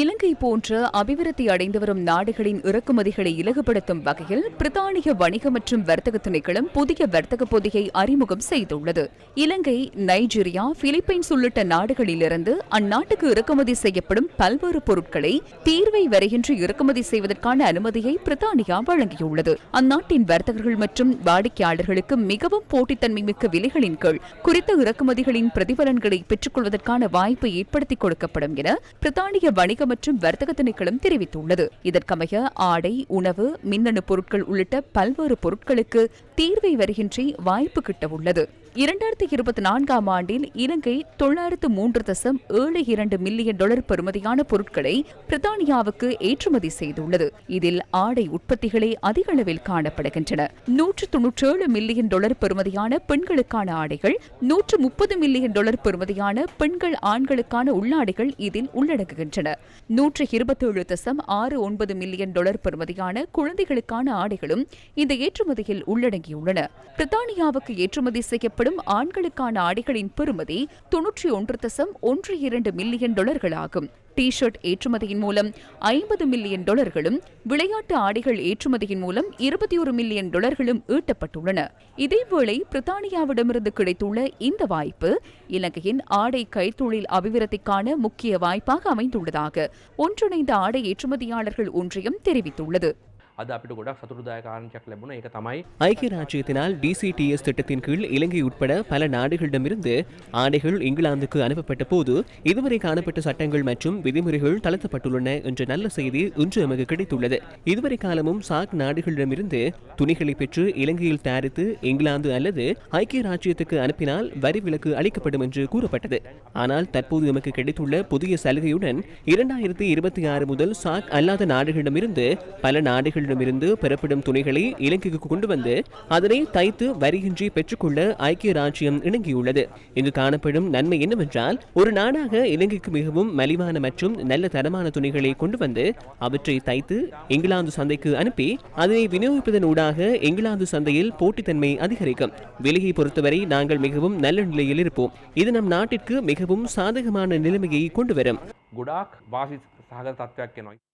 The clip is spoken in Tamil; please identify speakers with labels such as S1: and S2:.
S1: இலங்கை போன்ற அபிவிருத்தி அடைந்து வரும் நாடுகளின் இறக்குமதிகளை இலகுபடுத்தும் வகையில் பிரித்தானிய வணிக மற்றும் வர்த்தக திணைக்களம் புதிய வர்த்தக பொதியை அறிமுகம் செய்துள்ளது. இலங்கை நைஜீரியா பிலிப்பைன்ஸ் உள்ளிட்ட நாடுகளிலிருந்து அந்நாட்டுக்கு இறக்குமதி செய்யப்படும் பல்வேறு பொருட்களை தீர்வை வரையின்றி இறக்குமதி செய்வதற்கான அனுமதியை பிரித்தானியா வழங்கியுள்ளது. அந்நாட்டின் வர்த்தகர்கள் மற்றும் வாடிக்கையாளர்களுக்கு மிகவும் போட்டித்தன்மை மிக்க விலைகளின் கீழ் குறித்த இறக்குமதிகளின் பிரதிபலன்களை பெற்றுக்கொள்வதற்கான வாய்ப்பு ஏற்படுத்திக் கொடுக்கப்படும் என பிரித்தானிய வணிக மற்றும் வர்த்தக திணைக்களம் தெரிவித்துள்ளது. இதற்கமைய ஆடை உணவு மின்னணு பொருட்கள் உள்ளிட்ட பல்வேறு பொருட்களுக்கு தீர்வை வருகின்ற வாய்ப்பு கிட்ட உள்ளது இரண்டாயிரத்தி இருபத்தி நான்காம் ஆண்டில் இலங்கை தொள்ளாயிரத்து மூன்று தசம் ஏழு இரண்டு மில்லியன் டாலர் பெறுமதியான பொருட்களை பிரித்தானியாவுக்கு ஏற்றுமதி செய்துள்ளது. இதில் ஆடை உற்பத்திகளே அதிக அளவில் காணப்படுகின்றன. நூற்று தொன்னூற்றேழு மில்லியன் டாலர் பெறுமதியான பெண்களுக்கான ஆடைகள் நூற்று முப்பது மில்லியன் டாலர் பெறுமதியான பெண்கள் ஆண்களுக்கான உள்ளாடைகள் இதில் உள்ளடங்குகின்றன. நூற்று இருபத்தேழு தசம் ஆறு ஒன்பது மில்லியன் டாலர் பெறுமதியான குழந்தைகளுக்கான ஆடைகளும் இந்த ஏற்றுமதியில் உள்ளடங்கியுள்ளன. பிரித்தானியாவுக்கு ஏற்றுமதி செய்யப்படும் ஆண்களுக்கான ஆடைகளின் பெறுமதி தொன்னூற்றி ஒன்று தசம் ஒன்று இரண்டு மில்லியன் டாலர்களாகும். டி ஷர்ட் ஏற்றுமதியின் மூலம் ஐம்பது மில்லியன் டாலர்களும் விளையாட்டு ஆடைகள் ஏற்றுமதியின் மூலம் இருபத்தி ஒரு மில்லியன் டாலர்களும் ஈட்டப்பட்டுள்ளன. இதேவேளை பிரித்தானியாவிடமிருந்து கிடைத்துள்ள இந்த வாய்ப்பு இலங்கையின் ஆடை கைத்தொழில் அபிவிருத்திக்கான முக்கிய வாய்ப்பாக அமைந்துள்ளதாக ஒன்றிணைந்த ஆடை ஏற்றுமதியாளர்கள் ஒன்றியம் தெரிவித்துள்ளது.
S2: අද අපිට ගොඩක් සතුරුදායක ආරංචියක් ලැබුණ ඒක තමයි
S3: ஐக்கிய ராஜ்யத்தினால் டிசிடிஎஸ் திட்டத்தின் கீழ் இலங்கை உட்பட பல நாடுகளிடமிருந்து ஆடைகள் இங்கிலாந்துக்கு அனுப்பப்பட்ட போது இதுவரை காணப்பட்ட சட்டங்கள் மற்றும் விதிமுறைகள் தளர்த்தப்பட்டுள்ளன என்ற நல்ல செய்தி இன்று நமக்கு கிடைத்துள்ளது இதுவரை காலமும் சாக் நாடுகளிடமிருந்து துணிகளை பெற்று இலங்கையில் தயாரித்து இங்கிலாந்து அல்லது ஐக்கிய ராஜ்யத்துக்கு அனுப்பினால் வரி விலக்கு அளிக்கப்படும் என்று கூறப்பட்டது ஆனால் தற்போது நமக்கு கிடைத்துள்ள புதிய சலுகையுடன் இரண்டாயிரத்தி இருபத்தி ஆறு முதல் சாக் அல்லாத நாடுகளிடமிருந்து பல நாடுகளிடமிருந்து பெறப்படும் துணிகளை இலங்கைக்கு கொண்டு வந்து அதனை தைத்து வரியின்றி பெற்றுக்கொள்ள ஐக்கிய ராஜ்யம் இணங்கியுள்ளது இங்கு காணப்படும் நன்மை என்னவென்றால் ஒரு நாடாக இலங்கைக்கு மிகவும் மலிவான மற்றும் நல்ல தரமான துணிகளை கொண்டு வந்து அவற்றை தைத்து இங்கிலாந்து சந்தைக்கு அனுப்பி அதனை விநியோகிப்பதன் ஊடாக இங்கிலாந்து சந்தையில் போட்டித்தன்மை அதிகரிக்கும் விலையை பொறுத்தவரை நாங்கள் மிகவும் நல்ல நிலையில் இருப்போம் இது நம் நாட்டிற்கு மிகவும் சாதகமான நிலைமையை கொண்டு வரும்
S2: ගොඩාක් වාසි සහගත තත්ත්වයක් එනවා